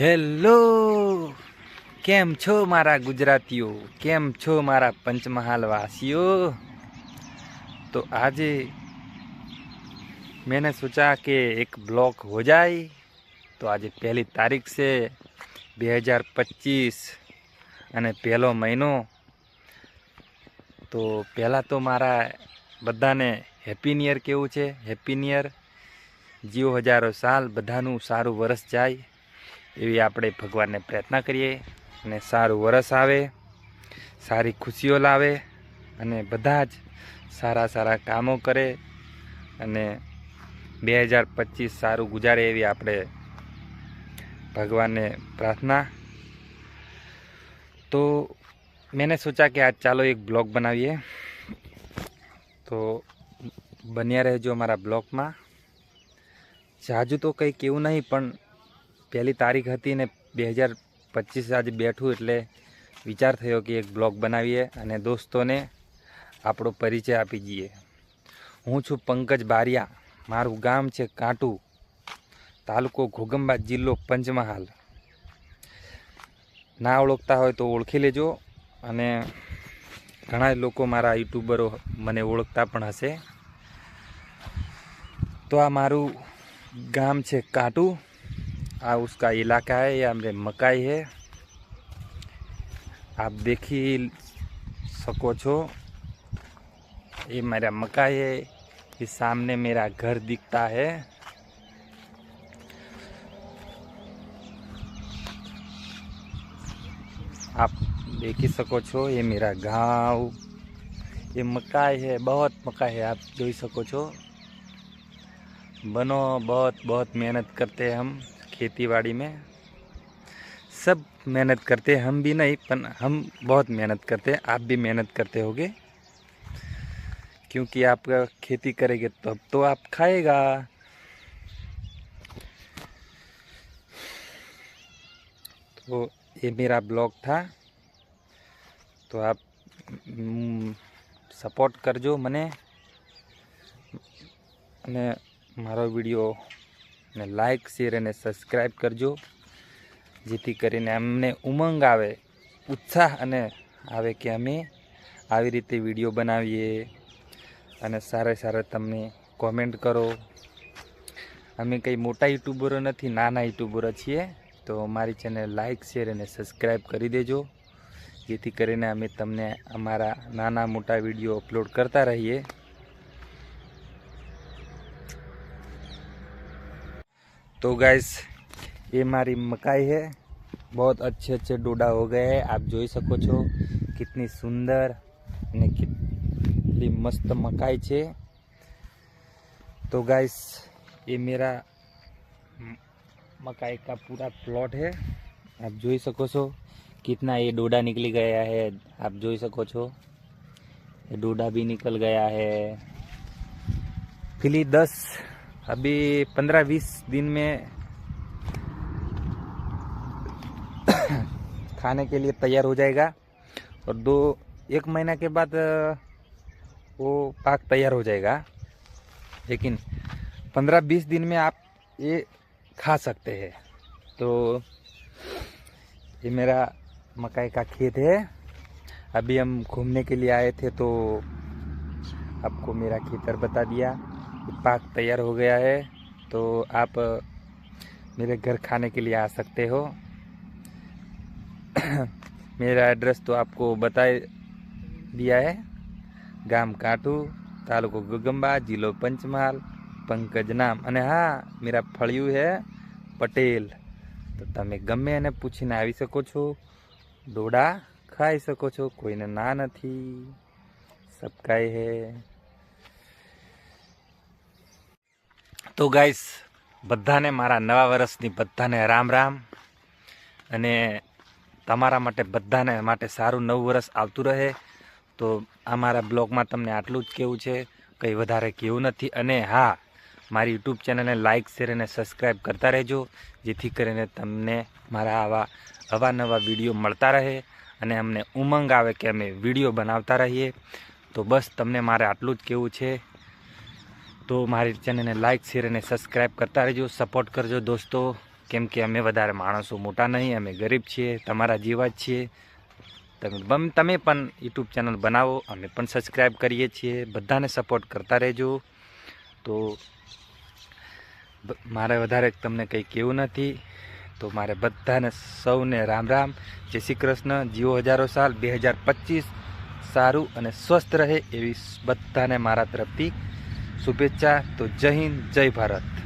Hello! કેમ છો મારા ગુજરાતીઓ? કેમ છો મારા પંચમહાલવાસીઓ? તો આજે મેં સોચા કે એક બ્લોક હો જાય. તો આજે પહેલી તારીખ છે બે હજાર પચીસ અને પહેલો મહિનો. તો પહેલાં તો મારા બધાને હેપી નિયર કેવું છે? હેપી નિયર જીઓ હજારો સાલ, બધાનું સારું વર્ષ જાય. એવી આપણે ભગવાનને પ્રાર્થના કરીએ અને સારું વરસ આવે, સારી ખુશીઓ લાવે અને બધા જ સારા સારા કામો કરે અને બે હજાર પચીસ સારું ગુજારે એવી આપણે ભગવાનને પ્રાર્થના. તો મેને સોચા કે આજ ચાલો એક બ્લોગ બનાવીએ. તો બન્યા રહેજો અમારા બ્લોગમાં. જાજુ તો કંઈક એવું નહીં, પણ પહેલી તારીખ હતી ને બે હજાર પચીસ આજે બેઠું એટલે વિચાર થયો કે એક બ્લોગ બનાવીએ અને દોસ્તોને આપણો પરિચય આપી દઈએ. હું છું પંકજ બારિયા. મારું ગામ છે કાંટુ, તાલુકો ઘોગંબા જિલ્લો પંચમહાલ. ના ઓળખતા હોય તો ઓળખી લેજો અને ઘણા લોકો મારા યુટ્યુબરો મને ઓળખતા પણ હશે. તો આ મારું ગામ છે કાંટુ. આ उसका इलाका है ये हमरे मकाई है आप देखी सको છો ये मेरा मकाई है ये सामने मेरा घर दिखता है आप देख ही सको છો ये मेरा गांव ये मकाई है बहुत मकाई है आप જોઈ શકો છો बनो बहुत बहुत मेहनत करते हैं हम खेती बाड़ी में सब मेहनत करते हैं हम भी नहीं पर हम बहुत मेहनत करते हैं आप भी मेहनत करते होगे क्योंकि आप खेती करेंगे तब तो आप खाएगा तो ये मेरा ब्लॉग था तो आप સપોર્ટ કરજો મને અને મારો વિડીયો ને લાઇક શેર અને સબસ્ક્રાઈબ કરજો. જેથી કરીને અમને ઉમંગ આવે, ઉત્સાહ અને આવે કે અમે આવી રીતે વીડિયો બનાવીએ. અને સારા સારા તમને કોમેન્ટ કરો. અમે કંઈ મોટા યુટ્યુબરો નથી, નાના યુટ્યુબરો છીએ. તો અમારી ચેનલ લાઇક શેર અને સબસ્ક્રાઈબ કરી દેજો. જેથી કરીને અમે તમને અમારા નાના મોટા વીડિયો અપલોડ કરતા રહીએ. तो गाइस ये हमारी मकाई है बहुत अच्छे अच्छे डोडा हो गए हैं आप જોઈ શકો છો कितनी सुंदर અને कितनी मस्त मकाई છે तो गाइस ये मेरा मकाई का पूरा प्लॉट है आप જોઈ શકો છો कितना ये डोडा निकली गया है आप જોઈ શકો છો ये डोडा भी निकल गया है फिली दस अभी पंद्रह बीस दिन में खाने के लिए तैयार हो जाएगा। और दो, एक महीना के बाद वो पाक तैयार हो जाएगा। लेकिन पंद्रह बीस दिन में आप ये खा सकते हैं। तो ये मेरा मकई का खेत है। अभी हम घूमने के लिए आए थे तो आपको मेरा खेतर बता दिया। पाक तैयार हो गया है तो आप मेरे घर खाने के लिए आ सकते हो मेरा एड्रेस तो आपको बता दिया है ગામ કાંટુ તાલુકો ગગંબા જિલ્લો પંચમહાલ પંકજ નામ અને હા મેરા ફળિયું હે પટેલ તો તમે ગમે એને પૂછીને આવી શકો છો ડોડા ખાઈ શકો છો કોઈને ના નથી સબકાય હે તો ગાઈસ બધાને મારા નવા વર્ષની બધાને રામ રામ. અને તમારા માટે બધાને માટે સારું નવું વર્ષ આવતું રહે. તો અમારા બ્લોગમાં તમને આટલું જ કેવું છે, કંઈ વધારે કેવું નથી. અને હા, મારી યુટ્યુબ ચેનલને લાઇક શેર અને સબસ્ક્રાઈબ કરતા રહેજો, જેથી કરીને તમને મારા આવા અવાનવા વીડિયો મળતા રહે અને અમને ઉમંગ આવે કે અમે વીડિયો બનાવતા રહીએ. તો બસ, તમને મારે આટલું જ કેવું છે. તો મારી ચેનલને લાઇક શેર અને સબસ્ક્રાઈબ કરતા રહેજો. સપોર્ટ કરજો દોસ્તો. કેમ કે અમે વધારે માણસો મોટા નહીં, અમે ગરીબ છીએ, તમારા જેવા જ છીએ. તમે તમે પણ યુટ્યુબ ચેનલ બનાવો, અમે પણ સબસ્ક્રાઈબ કરીએ છીએ. બધાને સપોર્ટ કરતા રહેજો. તો મારે વધારે તમને કંઈ કહેવું નથી. તો મારે બધાને સૌને રામ રામ. જય શ્રી કૃષ્ણ. જીવો હજારો સાલ. બે હજાર પચીસ. સારું અને સ્વસ્થ રહે એવી બધાને મારા તરફથી શુભેચ્છા. તો જય હિન્દ જય ભારત.